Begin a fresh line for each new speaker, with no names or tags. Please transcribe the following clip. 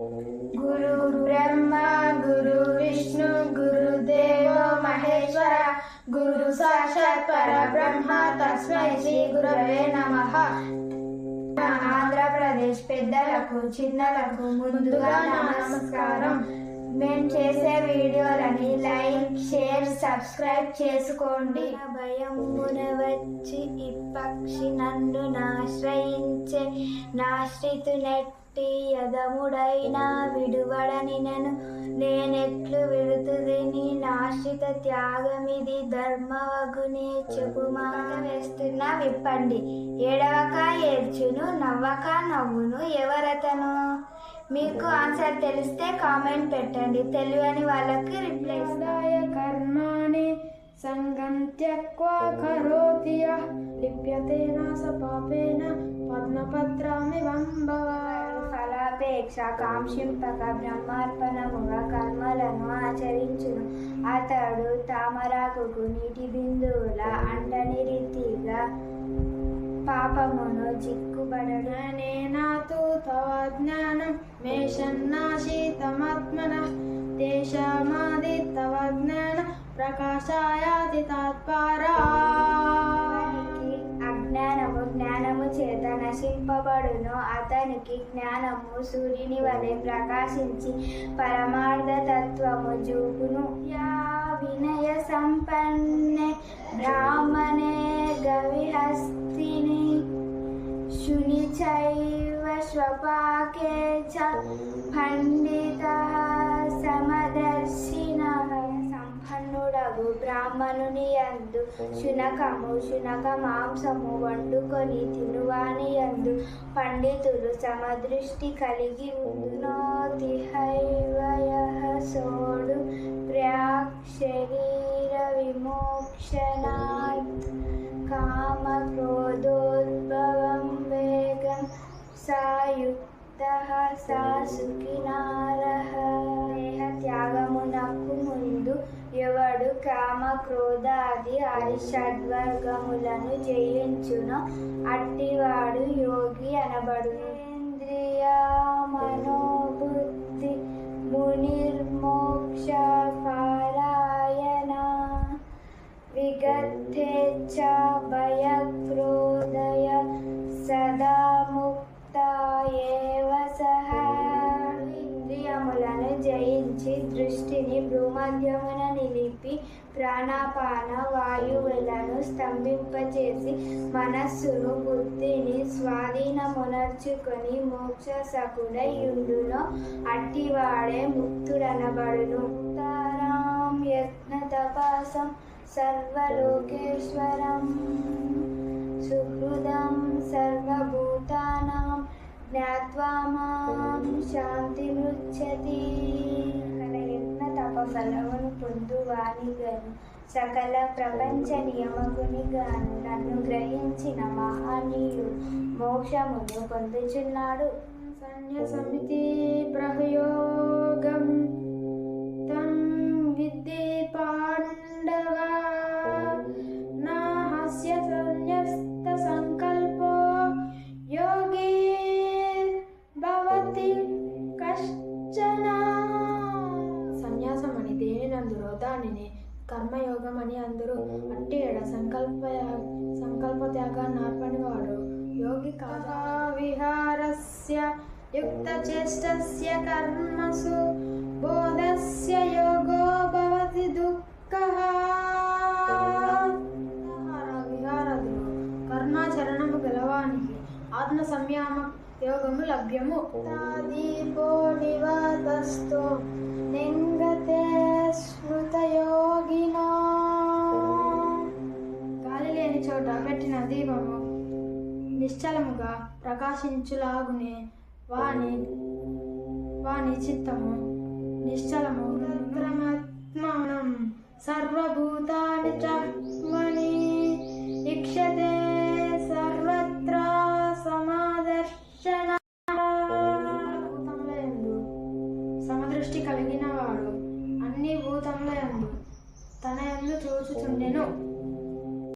गुरुर्ब्रह्मा गुरुविष्णु गुरुदेव महेश्वर गुरु साक्षात् परब्रह्म तस्मै శ్రీ గురవే నమః ఆంధ్రప్రదేశ్ పెద్దలకు చిన్నలకు ముందుగా నమస్కారం మేము చేసే వీడియో సబ్స్క్రైబ్ చేసుకోండి
భయం వచ్చి ఈ పక్షి నన్ను నాశ్రయించే నాశ్రితు నెట్టి యదముడైనా విడువడని నేను నేనెట్లు విడుతుదిని నాశ్రిత త్యాగమిది ధర్మవగునే చెప్పుమాట వేస్తున్నా విప్పండి ఏడవక ఏడ్చును నవ్వక నవ్వును ఎవరతను మీకు ఆన్సర్ తెలిస్తే కామెంట్ పెట్టండి తెలియని వాళ్ళకి రిప్లై
కర్మాణి సంగం త్యక్వా కరోతి లిప్యతేన సపాపేన పద్మపత్రామివంభవ
ఫలాపేక్ష కాంక్షింపక బ్రహ్మార్పణముగా కర్మలను ఆచరించును అతడు తామరాకు నీటి బిందువుల అంటని రీతిగా పాపమును చిక్కుబడనే
నాతో येषन्नाशीतमात्मनः तेषामादित्तवज्ञान ప్రకాశాయాతి తత్పరా
అజ్ఞానము జ్ఞానము చేత నశింపబడును అతనికి జ్ఞానము సూర్యుని వలె ప్రకాశించి పరమార్థ తత్వము జూపును
యా వినయ సంపన్నే బ్రాహ్మణే గవిహస్తిని శుని చై स्वपाके పండిత సమదర్శిన समदर्शिनः సంపన్నుడగు బ్రాహ్మణుని అందు శునకము శునక మాంసము వండుకొని తినువాని అందు పండితులు సమదృష్టి కలిగి ఉందునోతిహైవయ సోడు ప్రాక్ శరీర విమోక్షనా సుఖినారహ త్యాగమునకు ముందు ఎవడు కామ క్రోధాది అది అరిషడ్వర్గములను జయించున అట్టివాడు యోగి అనబడు
ఇంద్రియ మనోబుద్ధి మునిర్మోక్ష పారాయణ విగతేచ్ఛ భయ
నుంచి దృష్టిని భ్రూమధ్యమున నిలిపి ప్రాణాపాన వాయువులను స్తంభింపచేసి మనస్సును బుద్ధిని స్వాధీనమునర్చుకొని మోక్ష సకుడై అట్టివాడే ముక్తుడనబడును
తారాం యత్న తపాసం సర్వలోకేశ్వరం సుహృదం సర్వభూతానం ज्ञात्वा मां शान्तिमुच्यति తపఫలమును పొందువానిగను సకల ప్రపంచ నియమకునిగాను నన్ను గ్రహించిన మహానీయు మోక్షమును పొందుచున్నాడు
సన్య సమితి ప్రహయో
యోగంలో దానిని కర్మయోగం అని అందరూ అంటే సంకల్ప సంకల్ప త్యాగాన్ని వాడు యోగి
విహారస్య కర్మసు బోధస్య యోగో భవతి
కర్మాచరణము గలవానికి ఆత్మ సంయామ యోగము లభ్యము
దీపో నివాతస్తో
నిశ్చలముగా ప్రకాశించులాగునే వాని వాని చిత్తము నిశ్చలము
రుద్రమాత్మానం సర్వభూతాని చమని ఇక్షతే సర్వత్ర సమాదర్శన
సమదృష్టి కలిగిన వాడు అన్ని భూతముల తన ఎందు చూచుచుండెను